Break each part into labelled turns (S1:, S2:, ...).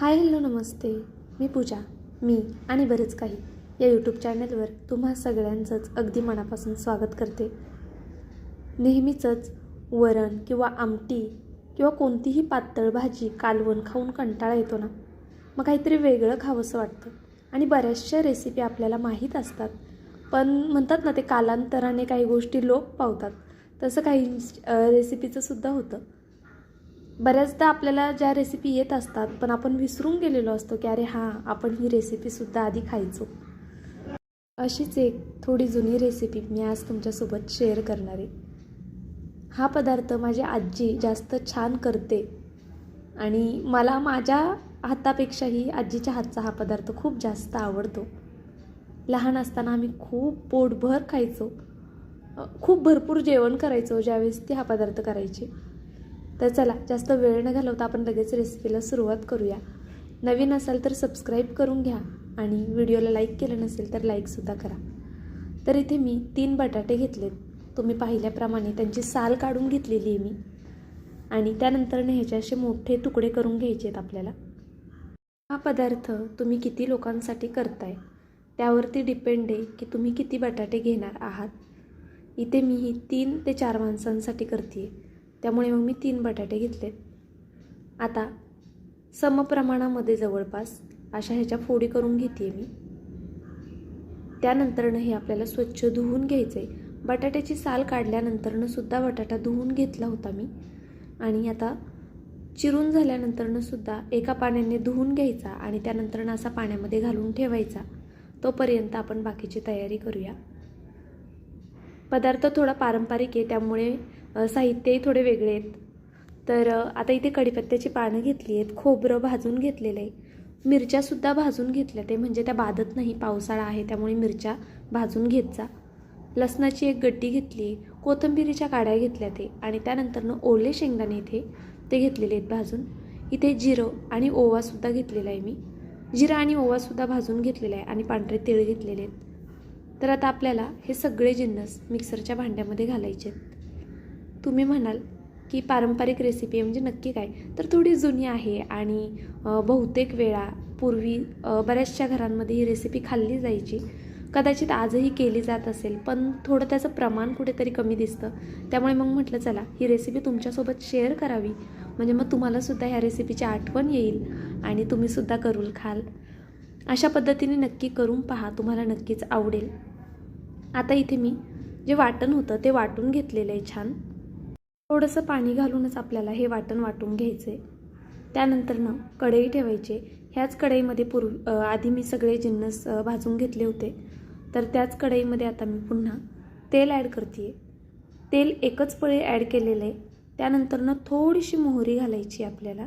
S1: Hi hello नमस्ते. मी पूजा मी आणि बरंच काही या यूट्यूब चॅनलवर तुम्हा सगळ्यांचंच अगदी मनापासून स्वागत करते. नेहमीचंच वरण किंवा आमटी किंवा कोणतीही पातळ भाजी कालवण खाऊन कंटाळा येतो ना? मग काहीतरी वेगळं खावंसं वाटतं. आणि बऱ्याचशा रेसिपी आपल्याला माहीत असतात. पण म्हणतात ना ते कालांतराने काही गोष्टी लोप पावतात. तसं काही रेसिपीचं सुद्धा होतं. बऱ्याचदा आपल्याला ज्या रेसिपी येत असतात पण आपण विसरून गेलेलो असतो की अरे हां आपण ही रेसिपीसुद्धा आधी खायचो. अशीच एक थोडी जुनी रेसिपी मी आज तुमच्यासोबत शेअर करणार आहे. हा पदार्थ माझी आजी जास्त छान करते आणि मला माझ्या हातापेक्षाही आजीच्या हातचा हा पदार्थ खूप जास्त आवडतो. लहान असताना आम्ही खूप पोटभर खायचो. खूप भरपूर जेवण करायचो ज्यावेळेस ती हा पदार्थ करायची. तर चला जास्त वेळ न घालवता आपण लगेच रेसिपीला सुरुवात करूया. नवीन असाल तर सबस्क्राईब करून घ्या आणि व्हिडिओला लाईक केलं नसेल तर लाईकसुद्धा करा. तर इथे मी तीन बटाटे घेतलेत. तुम्ही पाहिल्याप्रमाणे त्यांची साल काढून घेतलेली आहे मी. आणि त्यानंतरने ह्याचे असे मोठे तुकडे करून घ्यायचे आहेत आपल्याला. हा पदार्थ तुम्ही किती लोकांसाठी करताय त्यावरती डिपेंड आहे की तुम्ही किती बटाटे घेणार आहात. इथे मी ही तीन ते चार माणसांसाठी करते त्यामुळे मग मी तीन बटाटे घेतलेत. आता समप्रमाणामध्ये जवळपास अशा ह्याच्या फोडी करून घेते मी. त्यानंतरनं हे आपल्याला स्वच्छ धुवून घ्यायचं आहे बटाट्याची साल काढल्यानंतरनं सुद्धा बटाटा धुवून घेतला होता मी. आणि आता चिरून झाल्यानंतरनं सुद्धा एका पाण्याने धुवून घ्यायचा आणि त्यानंतरनं असा पाण्यामध्ये घालून ठेवायचा. तोपर्यंत आपण बाकीची तयारी करूया. पदार्थ थोडा पारंपरिक आहे त्यामुळे साहित्यही थोडे वेगळे आहेत. तर आता इथे कढीपत्त्याची पानं घेतली आहेत खोबरं भाजून घेतलेलं आहे. मिरच्यासुद्धा भाजून घेतल्या ते म्हणजे त्या बाधत नाही पावसाळा आहे त्यामुळे मिरच्या भाजून घेत जा. लसणाची एक गड्डी घेतली कोथिंबिरीच्या काड्या घेतल्या ते आणि त्यानंतरनं ओले शेंगदाणे इथे ते घेतलेले आहेत भाजून. इथे जिरं आणि ओवासुद्धा घेतलेला आहे मी. जिरं आणि ओवासुद्धा भाजून घेतलेला आहे आणि पांढरे तिळ घेतलेले आहेत. तर आता आपल्याला हे सगळे जिन्नस मिक्सरच्या भांड्यामध्ये घालायचे तुम्ही म्हणाल की पारंपरिक रेसिपी म्हणजे नक्की काय? तर थोडी जुनी आहे आणि बहुतेक वेळा पूर्वी बऱ्याचशा घरांमध्ये ही रेसिपी खाल्ली जायची. कदाचित आजही केली जात असेल पण थोडं त्याचं प्रमाण कुठेतरी कमी दिसतं. त्यामुळे मग म्हटलं चला ही रेसिपी तुमच्यासोबत शेअर करावी. म्हणजे मग तुम्हालासुद्धा ह्या रेसिपीची आठवण येईल आणि तुम्हीसुद्धा करून खाल. अशा पद्धतीने नक्की करून पहा तुम्हाला नक्कीच आवडेल. आता इथे मी जे वाटण होतं ते वाटून घेतलेलं आहे छान. थोडंसं पाणी घालूनच आपल्याला हे वाटण वाटून घ्यायचं आहे त्यानंतरनं कढई ठेवायचे ह्याच कढईमध्ये पूर्व आधी मी सगळे जिन्नस भाजून घेतले होते. तर त्याच कढईमध्ये आता मी पुन्हा तेल ॲड करते तेल एकच पळी ॲड केलेलं आहे. त्यानंतरनं थोडीशी मोहरी घालायची आपल्याला.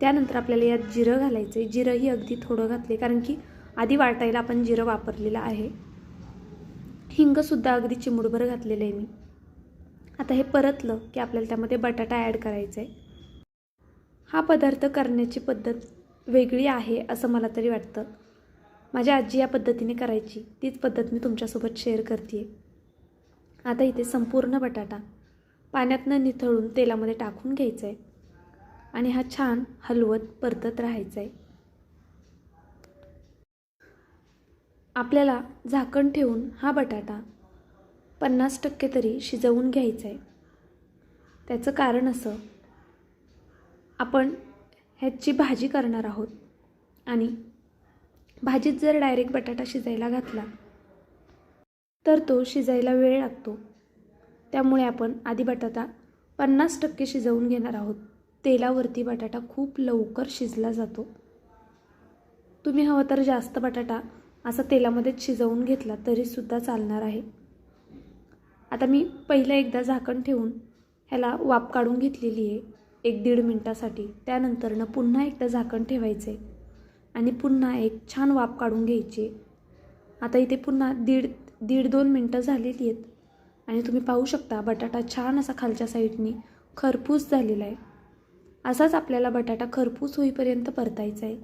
S1: त्यानंतर आपल्याला यात जिरं घालायचं आहे जिरंही अगदी थोडं घातले कारण की आधी वाटायला आपण जिरं वापरलेलं आहे. हिंगसुद्धा अगदी चिमुडभर घातलेलं आहे मी. आता हे परतलं की आपल्याला त्यामध्ये बटाटा ॲड करायचा आहे हा पदार्थ करण्याची पद्धत वेगळी आहे असं मला तरी वाटतं. माझ्या आजी या पद्धतीने करायची. तीच पद्धत मी तुमच्यासोबत शेअर करते आता इथे संपूर्ण बटाटा पाण्यातनं निथळून तेलामध्ये टाकून घ्यायचा आहे आणि हा छान हलवत परतत राहायचा आहे आपल्याला झाकण ठेवून हा बटाटा पन्नास टक्के तरी शिजवून घ्यायचा आहे त्याचं कारण असं आपण ह्याची भाजी करणार आहोत आणि भाजीत जर डायरेक्ट बटाटा शिजायला घातला तर तो शिजायला वेळ लागतो. त्यामुळे आपण आधी बटाटा पन्नास टक्के शिजवून घेणार आहोत. तेलावरती बटाटा खूप लवकर शिजला जातो. तुम्ही हवं तर जास्त बटाटा असा तेलामध्येच शिजवून घेतला तरीसुद्धा चालणार आहे. आता मी पहिलं एकदा झाकण ठेवून ह्याला वाफ काढून घेतलेली आहे एक दीड मिनटासाठी. त्यानंतरनं पुन्हा एकदा झाकण ठेवायचं आहे आणि पुन्हा एक छान वाफ काढून घ्यायची आता इथे पुन्हा दीड दीड दोन मिनटं झालेली आहेत आणि तुम्ही पाहू शकता बटाटा छान असा खालच्या साईडनी खरपूस झालेला आहे. असाच आपल्याला बटाटा खरपूस होईपर्यंत परतायचा आहे.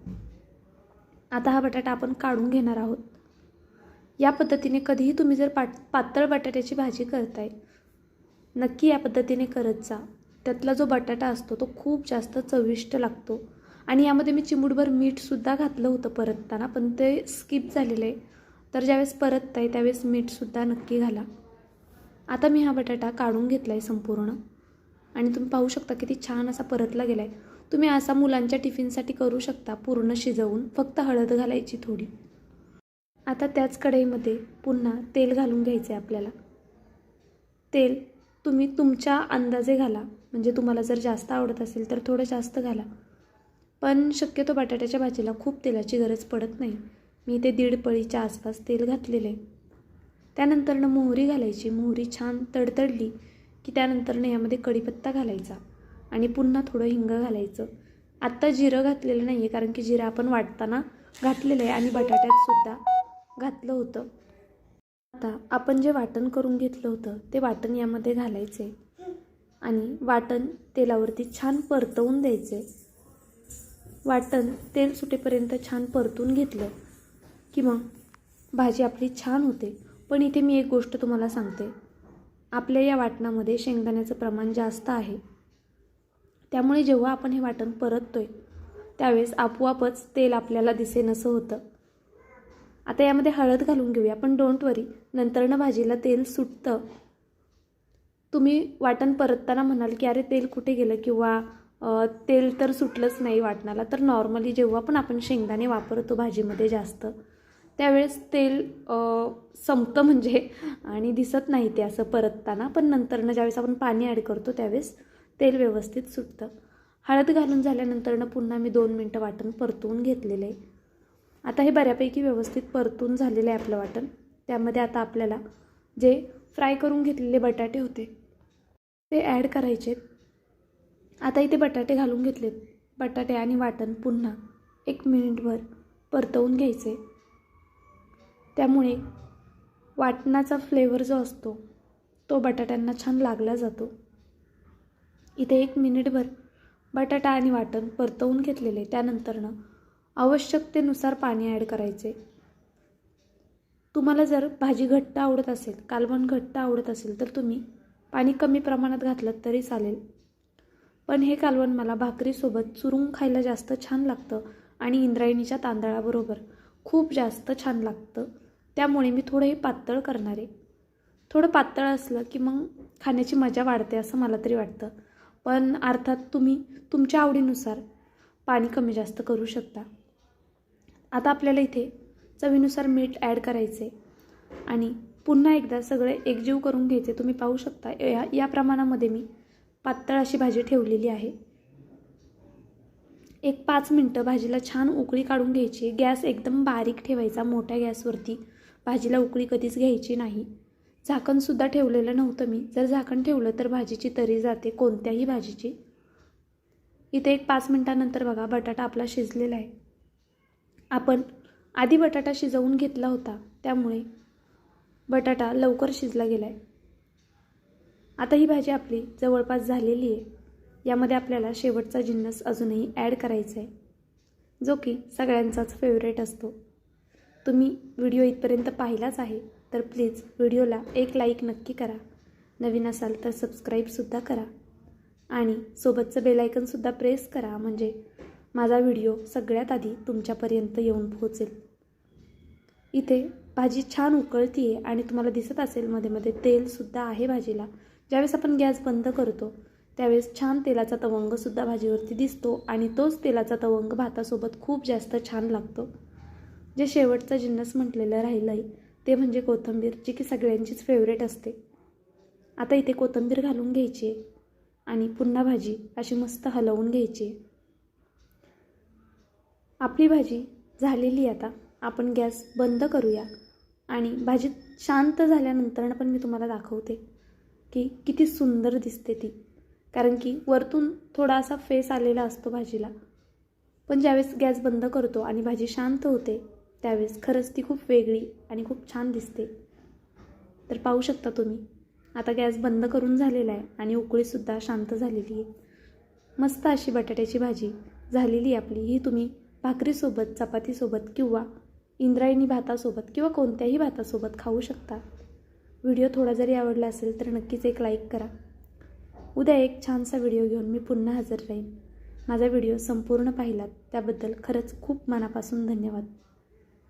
S1: आता हा बटाटा आपण काढून घेणार आहोत. या पद्धतीने कधीही तुम्ही जर पाट पातळ बटाट्याची भाजी करताय नक्की या पद्धतीने करत जा. त्यातला जो बटाटा असतो तो खूप जास्त चविष्ट लागतो. आणि यामध्ये मी चिमूटभर मीठसुद्धा घातलं होतं परतताना पण ते स्किप झालेलं आहे. तर ज्यावेळेस परतताय आहे त्यावेळेस मीठसुद्धा नक्की घाला. आता मी हा बटाटा काढून घेतला आहे संपूर्ण. आणि तुम्ही पाहू शकता किती छान असा परतला गेला आहे तुम्ही असा मुलांच्या टिफिनसाठी करू शकता पूर्ण शिजवून फक्त हळद घालायची थोडी. आता त्याच कढईमध्ये पुन्हा तेल घालून घ्यायचं आहे आपल्याला. तेल तुम्ही तुमच्या अंदाजे घाला. म्हणजे तुम्हाला जर जास्त आवडत असेल तर थोडं जास्त घाला. पण शक्यतो बटाट्याच्या भाजीला खूप तेलाची गरज पडत नाही. मी ते दीड पळीच्या आसपास तेल घातलेले आहे त्यानंतरनं मोहरी घालायची. मोहरी छान तडतडली. की त्यानंतरनं यामध्ये कढीपत्ता घालायचा आणि पुन्हा थोडं हिंग घालायचं. आत्ता जिरं घातलेलं नाही आहे कारण की जिरं आपण वाटताना घातलेलं आहे आणि बटाट्यातसुद्धा घातलं होतं. आता आपण जे वाटण करून घेतलं होतं ते वाटण यामध्ये घालायचे आणि वाटण तेलावरती छान परतवून द्यायचे. वाटण तेल सुटेपर्यंत छान परतून घेतलं की मग भाजी आपली छान होते. पण इथे मी एक गोष्ट तुम्हाला सांगते. आपल्या या वाटणामध्ये शेंगदाण्याचं प्रमाण जास्त आहे. त्यामुळे जेव्हा आपण हे वाटण परततोय त्यावेळेस आपोआपच तेल आपल्याला दिसेनसं होतं. आता यामध्ये हळद घालून घेऊया पण डोंट वरी नंतरनं भाजीला तेल सुटतं. तुम्ही वाटण परतताना म्हणाल की अरे तेल कुठे गेलं? किंवा तेल तर सुटलंच नाही वाटणाला. तर नॉर्मली जेव्हा पण आपण शेंगदाणे वापरतो भाजीमध्ये जास्त त्यावेळेस तेल संपतं म्हणजे आणि दिसत नाही ते असं परतताना पण नंतरनं ज्यावेळेस आपण पाणी ॲड करतो त्यावेळेस तेल व्यवस्थित सुटतं. हळद घालून झाल्यानंतरनं पुन्हा मी दोन मिनटं वाटण परतवून घेतलेलं आहे. आता हे बऱ्यापैकी व्यवस्थित परतून झालेलं आहे आपलं वाटण. त्यामध्ये आता आपल्याला जे फ्राय करून घेतलेले बटाटे होते ते ॲड करायचे आता इथे बटाटे घालून घेतलेत. बटाटे आणि वाटण पुन्हा एक मिनिटभर परतवून घ्यायचे. त्यामुळे वाटणाचा फ्लेवर जो असतो तो बटाट्यांना छान लागला जातो. इथे एक मिनिटभर बटाटा आणि वाटण परतवून घेतलेले त्यानंतरनं आवश्यकतेनुसार पाणी ॲड करायचे. तुम्हाला जर भाजी घट्ट आवडत असेल कालवण घट्ट आवडत असेल तर तुम्ही पाणी कमी प्रमाणात घातलं तरी चालेल. पण हे कालवण मला भाकरीसोबत चुरून खायला जास्त छान लागतं आणि इंद्रायणीच्या तांदळाबरोबर खूप जास्त छान लागतं. त्यामुळे मी थोडं हे पातळ करणार आहे. थोडं पातळ असलं की मग खाण्याची मजा वाढते असं मला तरी वाटतं. पण अर्थात तुम्ही तुमच्या आवडीनुसार पाणी कमी जास्त करू शकता. आता आपल्याला इथे चवीनुसार मीठ ॲड करायचे आणि पुन्हा एकदा सगळे एकजीव करून घ्यायचे तुम्ही पाहू शकता. या या प्रमाणामध्ये मी पातळ अशी भाजी ठेवलेली आहे. एक पाच मिनटं भाजीला छान उकळी काढून घ्यायची. गॅस एकदम बारीक ठेवायचा मोठ्या गॅसवरती. भाजीला उकळी कधीच घ्यायची नाही. झाकणसुद्धा ठेवलेलं नव्हतं मी. जर झाकण ठेवलं तर भाजीची तरी जाते कोणत्याही भाजीची. इथे एक पाच मिनटानंतर बघा बटाटा आपला शिजलेला आहे. आपण आधी बटाटा शिजवून घेतला होता. त्यामुळे बटाटा लवकर शिजला गेला आहे आता ही भाजी आपली जवळपास झालेली आहे. यामध्ये आपल्याला शेवटचा जिन्नस अजूनही ॲड करायचा आहे जो की सगळ्यांचाच फेवरेट असतो. तुम्ही व्हिडिओ इथपर्यंत पाहिलाच आहे तर प्लीज व्हिडिओला एक लाईक नक्की करा. नवीन असाल तर सबस्क्राईबसुद्धा करा. आणि सोबतचं बेलायकनसुद्धा प्रेस करा म्हणजे माझा व्हिडिओ सगळ्यात आधी तुमच्यापर्यंत येऊन पोहोचेल. इथे भाजी छान उकळती आहे आणि तुम्हाला दिसत असेल मध्ये मध्ये तेलसुद्धा आहे भाजीला. ज्यावेळेस आपण गॅस बंद करतो त्यावेळेस छान तेलाचा तवंगसुद्धा भाजीवरती दिसतो आणि तोच तेलाचा तवंग भातासोबत खूप जास्त छान लागतो. जे शेवटचा जिन्नस म्हटलेलं राहिलं आहे ते म्हणजे कोथिंबीर जी की सगळ्यांचीच फेवरेट असते. आता इथे कोथिंबीर घालून घ्यायची आणि पुन्हा भाजी अशी मस्त हलवून घ्यायची आहे. आपली भाजी झालेली आता. आपण गॅस बंद करूया आणि भाजी शांत झाल्यानंतर पण मी तुम्हाला दाखवते की किती सुंदर दिसते ती. कारण की वरतून थोडा असा फेस आलेला असतो भाजीला. पण ज्यावेळेस गॅस बंद करतो आणि भाजी शांत होते त्यावेळेस खरंच ती खूप वेगळी आणि खूप छान दिसते. तर पाहू शकता तुम्ही आता गॅस बंद करून झालेला आहे आणि उकळीसुद्धा शांत झालेली आहे. मस्त अशी बटाट्याची भाजी झालेली आहे आपली. ही तुम्ही भाकरीसोबत चपातीसोबत किंवा इंद्रायणी भातासोबत किंवा कोणत्याही भातासोबत खाऊ शकता. व्हिडिओ थोडा जरी आवडला असेल तर नक्कीच एक लाईक करा. उद्या एक छानसा व्हिडिओ घेऊन मी पुन्हा हजर राहीन. माझा व्हिडिओ संपूर्ण पाहिलात त्याबद्दल खरंच खूप मनापासून धन्यवाद.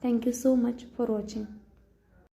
S1: Thank you so much for watching